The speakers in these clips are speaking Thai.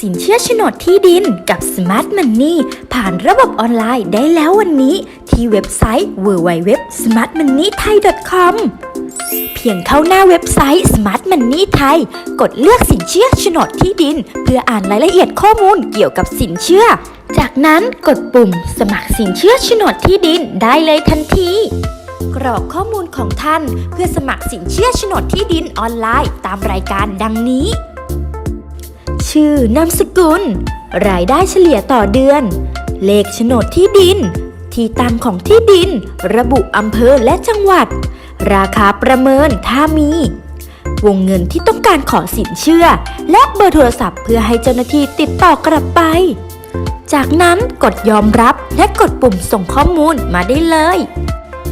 สินเชื่อโฉนดที่ดินกับ Smart Money ผ่านระบบออนไลน์ได้แล้ววันนี้ที่เว็บไซต์ www.smartmoneythai.com เพียงเข้าหน้าเว็บไซต์ Smart Money Thai กดเลือกสินเชื่อโฉนดที่ดิน เพื่ออ่านรายละเอียดข้อมูลเกี่ยวกับสินเชื่อ จากนั้นกดปุ่มสมัครสินเชื่อโฉนดที่ดินได้เลยทันทีกรอกข้อมูลของท่าน เพื่อสมัครสินเชื่อโฉนดที่ดินออนไลน์ ตามรายการดังนี้ ชื่อนามสกุล รายได้เฉลี่ยต่อเดือน เลขโฉนดที่ดิน ที่ตั้งของที่ดิน ระบุอำเภอและจังหวัด ราคาประเมินถ้ามี วงเงินที่ต้องการขอสินเชื่อ และเบอร์โทรศัพท์เพื่อให้เจ้าหน้าที่ติดต่อกลับไป จากนั้นกดยอมรับและกดปุ่มส่งข้อมูลมาได้เลย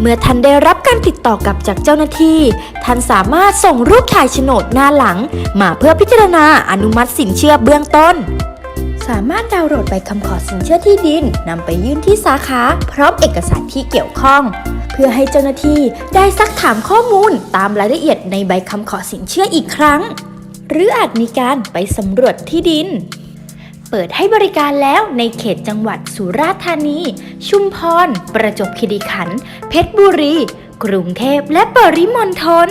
เมื่อท่านได้รับการติดต่อกลับจากเจ้าหน้าที่ ท่านสามารถส่งรูปถ่ายโฉนดหน้าหลัง มาเพื่อพิจารณาอนุมัติสินเชื่อเบื้องต้น สามารถดาวน์โหลดใบคำขอสินเชื่อที่ดินนำไปยื่นที่สาขา พร้อมเอกสารที่เกี่ยวข้อง เพื่อให้เจ้าหน้าที่ได้ซักถามข้อมูลตามรายละเอียดในใบคำขอสินเชื่ออีกครั้ง หรืออาจมีการไปสำรวจที่ดิน เปิดให้บริการแล้วในเขตจังหวัดสุราษฎร์ธานี ชุมพร ประจวบคีรีขันธ์เพชรบุรี กรุงเทพและปริมณฑล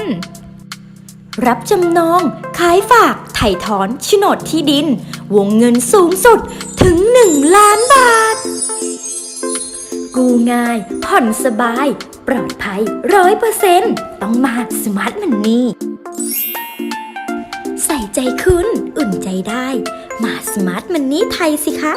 รับจำนอง ขายฝาก ไถ่ถอนโฉนดที่ดิน วงเงินสูงสุดถึง 1 ล้านบาท กู้ง่าย ผ่อนสบาย ปลอดภัยร้อยเปอร์เซ็นต์ต้องมาสมาร์ทมันนี่ ใส่ใจคุณ อุ่นใจได้ มาสมาร์ทมันนี่ไทยสิคะ